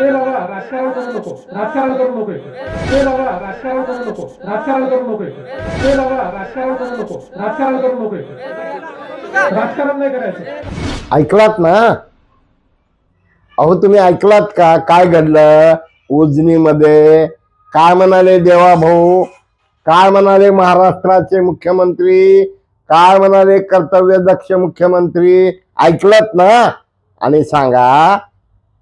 ते बाबा राजकारण करू नको. राजकारण करू नको इथे. ते बाबा राजकारण करू नको. राजकारण करू नको इथे. ते बाबा राजकारण करू नको. राजकारण करू नको राजकारण नाही करायचं. ऐकलात ना? अहो तुम्ही ऐकलात का? काय घडलं? उजनीमध्ये काय म्हणाले देवा भाऊ? काय म्हणाले महाराष्ट्राचे मुख्यमंत्री? काय म्हणाले कर्तव्य दक्ष मुख्यमंत्री? ऐकलत ना? आणि सांगा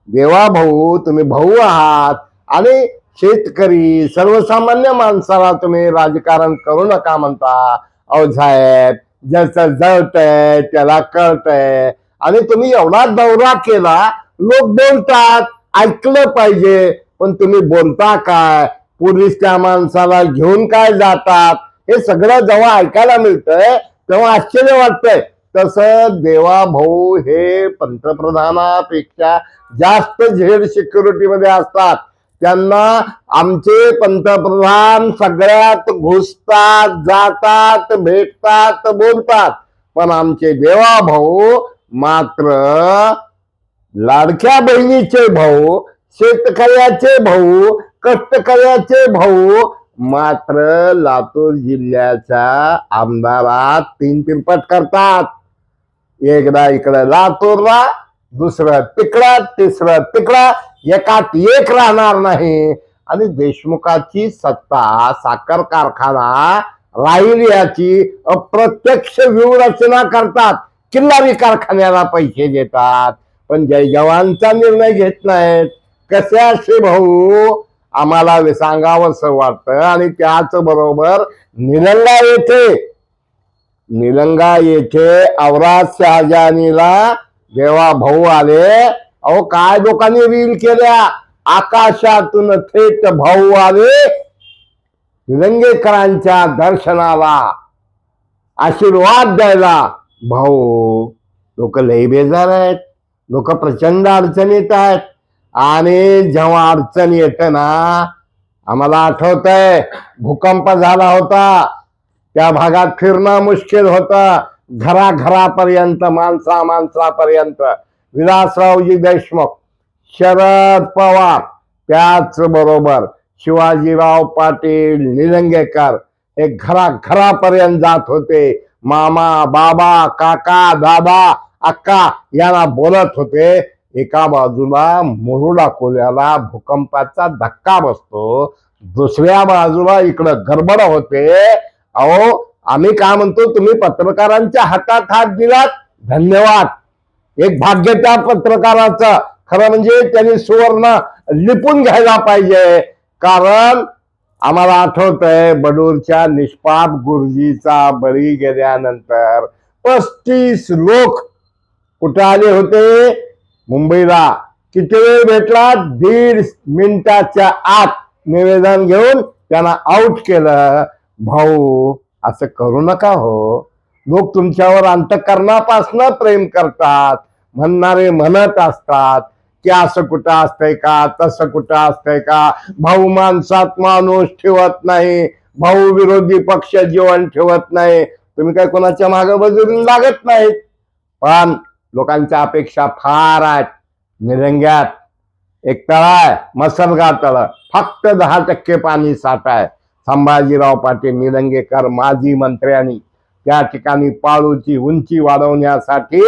देवा भाऊ तुम्ही भाऊ आहात. आणि शेतकरी सर्वसामान्य माणसाला तुम्ही राजकारण करू नका म्हणता. अहो साहेब ज्याचं जळतंय त्याला कळतंय. आणि तुम्ही एवढा दौरा केला लोक बोलतात ऐकलं पाहिजे. पण तुम्ही बोलता काय? पोलीस त्या माणसाला घेऊन काय जातात? हे सगळं जेव्हा ऐकायला मिळतंय तेव्हा आश्चर्य वाटतंय. तसं देवा भाऊ हे पंतप्रधानापेक्षा जास्त झेड सिक्युरिटी मध्ये असतात. त्यांना आमचे पंतप्रधान सगळ्यात घुसतात जातात भेटतात बोलतात. पण आमचे देवा भाऊ मात्र लाडक्या बहिणीचे भाऊ शेतकऱ्याचे भाऊ कष्टकऱ्याचे भाऊ मात्र लातूर जिल्ह्याच्या आमदारात तीन तिरपट करतात. एकदा इकडं लातूरला दुसरं तिकडं तिसरं तिकडं एकात एक राहणार नाही. आणि देशमुखाची सत्ता साखर कारखाना राहील याची अप्रत्यक्ष व्यूहरचना करतात. किल्लारी कारखान्याला पैसे देतात. पण जय जवानचा निर्णय घेत नाहीत. कसे असे भाऊ? आम्हाला सांगावंसं वाटतं. आणि त्याच बरोबर निलंगा येथे निलंगा येथे अवराज शहाजानीला जेव्हा भाऊ आले. अहो काय लोकांनी रील केल्या? आकाशातून थेट भाऊ आले. निलंगेकरांच्या दर्शनाला आशीर्वाद द्यायला भाऊ. लोक लय बेजार आहेत. लोक प्रचंड अडचणीत आहेत. आणि जेव्हा अडचण येते ना आम्हाला आठवत आहे भूकंप झाला होता. त्या भागात फिरणं मुश्किल होतं. घराघरापर्यंत माणसा माणसापर्यंत विलासरावजी देशमुख शरद पवार त्याच बरोबर शिवाजीराव पाटील निलंगेकर हे घराघरापर्यंत जात होते. मामा बाबा काका दादा अक्का यांना बोलत होते. एका बाजूला मुरुडा कोल्याला भूकंपाचा धक्का बसतो. दुसऱ्या बाजूला इकडं गडबड होते. अहो आम्ही काय म्हणतो तुम्ही पत्रकारांच्या हातात हात दिलात? धन्यवाद. एक भाग्य त्या पत्रकाराचं. खरं म्हणजे त्यांनी सुवर्ण लिपून घ्यायला पाहिजे. कारण आम्हाला आठवतंय बडूरच्या निष्पाप गुरुजीचा बळी गेल्यानंतर पस्तीस लोक कुठे आले होते? मुंबईला. किती वेळ भेटला? दीड मिनिटाच्या आत निवेदन घेऊन त्यांना आउट केलं. भाऊ असं करू नका हो. लोक तुमच्यावर अंतकरणापासनं प्रेम करतात. म्हणणारे म्हणत असतात की असं कुठं असतंय का तसं कुठं असतंय का? भाऊ माणसात माणूस ठेवत नाही. भाऊ विरोधी पक्ष जीवन ठेवत नाही. तुम्ही काय कोणाच्या मागे बाजून लागत नाहीत? पण लोकांच्या अपेक्षा फार आहेत. निरंग्यात. एक तळा आहे. मसलगा तळ फक्त दहा टक्के पाणी साठ आहे. संभाजीराव पाटील निलंगेकर माजी मंत्र्यांनी त्या ठिकाणी पाळूची उंची वाढवण्यासाठी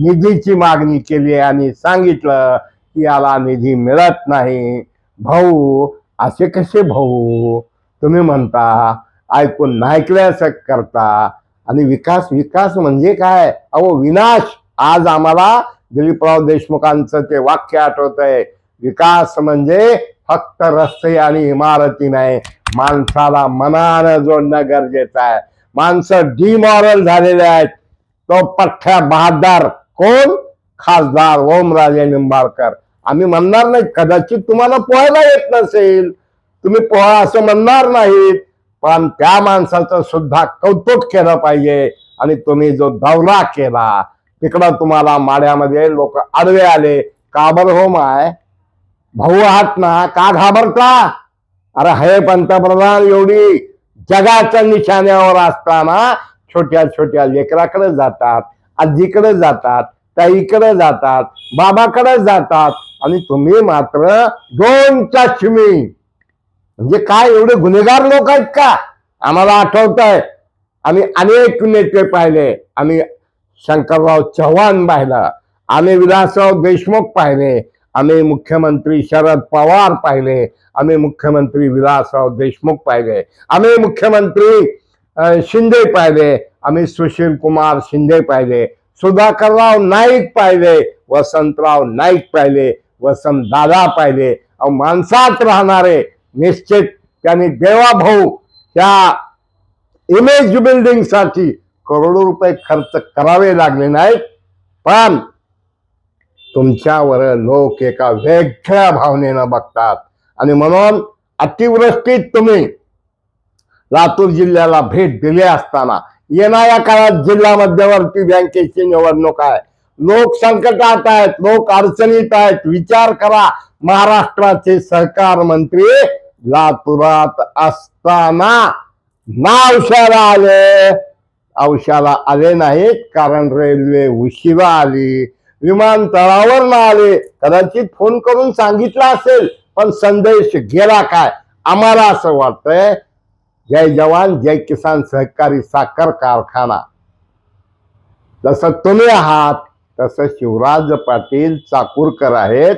निधीची मागणी केली आणि सांगितलं की याला निधी मिळत नाही. भाऊ असे कसे भाऊ? तुम्ही म्हणता ऐकून ऐकल्यास करता. आणि विकास विकास म्हणजे काय? अहो विनाश. आज आम्हाला दिलीपराव देशमुखांचं ते वाक्य आठवत आहे विकास म्हणजे फक्त रस्ते आणि इमारती नाही. माणसाला मनानं जोडणं गरजेचं आहे माणसं डिमॉरल झालेले आहेत. तो पठ्ठ्या बहादार कोण? खासदार ओमराजे निंबाळकर. आम्ही म्हणणार नाही कदाचित तुम्हाला पोहायला येत नसेल. तुम्ही पोहा असं म्हणणार नाहीत पण त्या माणसाचं सुद्धा कौतुक केलं पाहिजे आणि तुम्ही जो दौरा केला तिकडं तुम्हाला माड्यामध्ये लोक आडवे आले. का बरं हो माय? भाऊ आहात ना का घाबरता? अरे हे पंतप्रधान एवढी जगाच्या निशाण्यावर असताना छोट्या छोट्या लेकराकडे जातात आजीकडे जातात ताईकडे जातात बाबाकडे जातात आणि तुम्ही मात्र दोन चष्मी म्हणजे काय एवढे गुन्हेगार लोक आहेत का? आम्हाला आठवत आहे आम्ही अनेक नेते पाहिले. आम्ही शंकरराव चव्हाण पाहिलं. आम्ही विलासराव देशमुख पाहिले. आम्ही मुख्यमंत्री शरद पवार पाहिले. आम्ही मुख्यमंत्री विलासराव देशमुख पाहिले. आम्ही मुख्यमंत्री शिंदे पाहिले. आम्ही सुशील कुमार शिंदे पाहिले. सुधाकरराव नाईक पाहिले. वसंतराव नाईक पाहिले. वसंत दादा पाहिले. माणसात राहणारे निश्चित त्यांनी देवाभाऊ त्या इमेज बिल्डिंगसाठी करोडो रुपये खर्च करावे लागले नाहीत. पण तुमच्यावर लोक एका वेगळ्या भावनेनं बघतात. आणि म्हणून अतिवृष्टीत तुम्ही लातूर जिल्ह्याला भेट दिली असताना येणाऱ्या काळात जिल्हा मध्यवर्ती बँकेची निवडणूक आहे. लोक संकटात आहेत लोक अडचणीत आहेत. विचार करा महाराष्ट्राचे सहकार मंत्री लातूरात असताना नावशाला आले. औशाला आले नाहीत कारण रेल्वे उशिरा आली. विमानतळावर ना आले कदाचित फोन करून सांगितलं असेल पण संदेश गेला काय? आम्हाला असं वाटतंय जय जवान जय किसान सहकारी साखर कारखाना. जसं तुम्ही आहात तसं शिवराज पाटील चाकूरकर आहेत.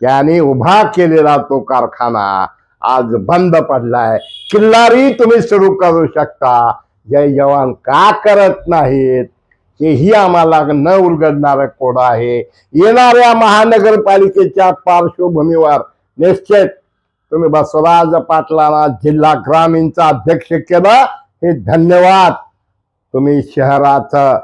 त्यांनी उभा केलेला तो कारखाना आज बंद पडलाय. किल्लारी तुम्ही सुरू करू शकता. जय जवान का करत नाहीत? की ही आम्हाला न उलगडणारा कोडा आहे. येणाऱ्या महानगरपालिकेच्या पार्श्वभूमीवर निश्चित तुम्ही बसवराज पाटलांना जिल्हा ग्रामीणचा अध्यक्ष केलं हे धन्यवाद. तुम्ही शहराचं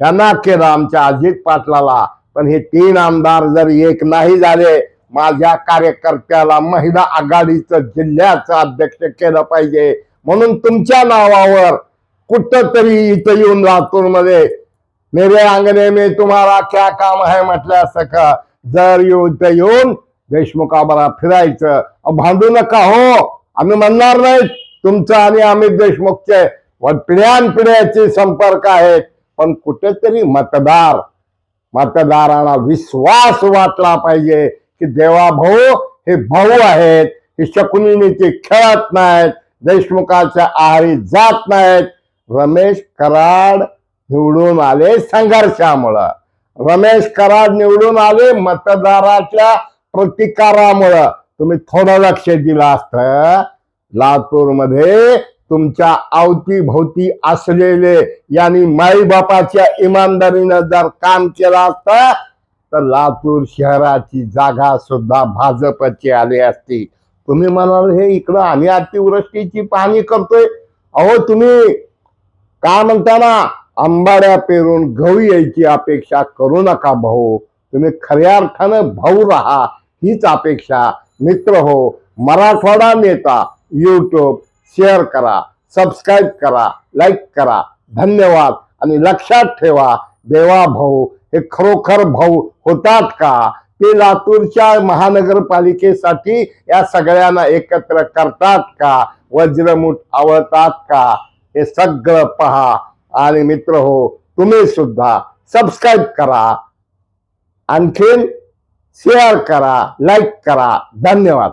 त्यांना केलं आमच्या अजित पाटलाला. पण हे तीन आमदार जर एक नाही झाले माझ्या कार्यकर्त्याला महिला आघाडीचं जिल्ह्याचं अध्यक्ष केलं पाहिजे. म्हणून तुमच्या नावावर कुठंतरी इथं येऊन लातूरमध्ये मेरे अंगणे में तुम्हारा क्या काम है म्हटल्या असं का? जर युद्ध येऊन देशमुखाबरा फिरायचं. भांडू नका हो. आम्ही म्हणणार नाही तुमचं आणि अमित देशमुखचे पिढ्यान पिढ्यानपिढ्याचे संपर्क आहेत पण कुठेतरी मतदार मतदारांना विश्वास वाटला पाहिजे की देवा भाऊ हे भाऊ आहेत. हे शकुनीने ते खेळत नाहीत. देशमुखाच्या आहारी जात नाहीत. रमेश कराड निवडून आले संघर्षामुळं. रमेश कराड निवडून आले मतदाराच्या प्रतिकारामुळं. तुम्ही थोडं लक्ष दिलं असतं. लातूरमध्ये तुमच्या अवतीभोवती असलेले यांनी माईबापाच्या इमानदारीनं जर काम केलं असतं तर लातूर शहराची जागा सुद्धा भाजपची आली असती. तुम्ही म्हणाल हे इकडं आम्ही अतिवृष्टीची पाहणी करतोय. अहो तुम्ही काय म्हणताना आंबाड्या पेरून गहू यायची अपेक्षा करू नका भाऊ. तुम्ही खऱ्या अर्थानं भाऊ राहा हीच अपेक्षा. मित्र हो मराठवाडा नेता यूट्यूब शेअर करा सबस्क्राईब करा लाईक करा. धन्यवाद. आणि लक्षात ठेवा देवा भाऊ हे खरोखर भाऊ होतात का? ते लातूरच्या महानगरपालिकेसाठी या सगळ्यांना एकत्र करतात का? वज्रमुठ आवडतात का? हे सगळं पहा. आणि मित्र हो तुम्ही सुद्धा सबस्क्राईब करा. आणखीन शेअर करा लाईक करा. धन्यवाद.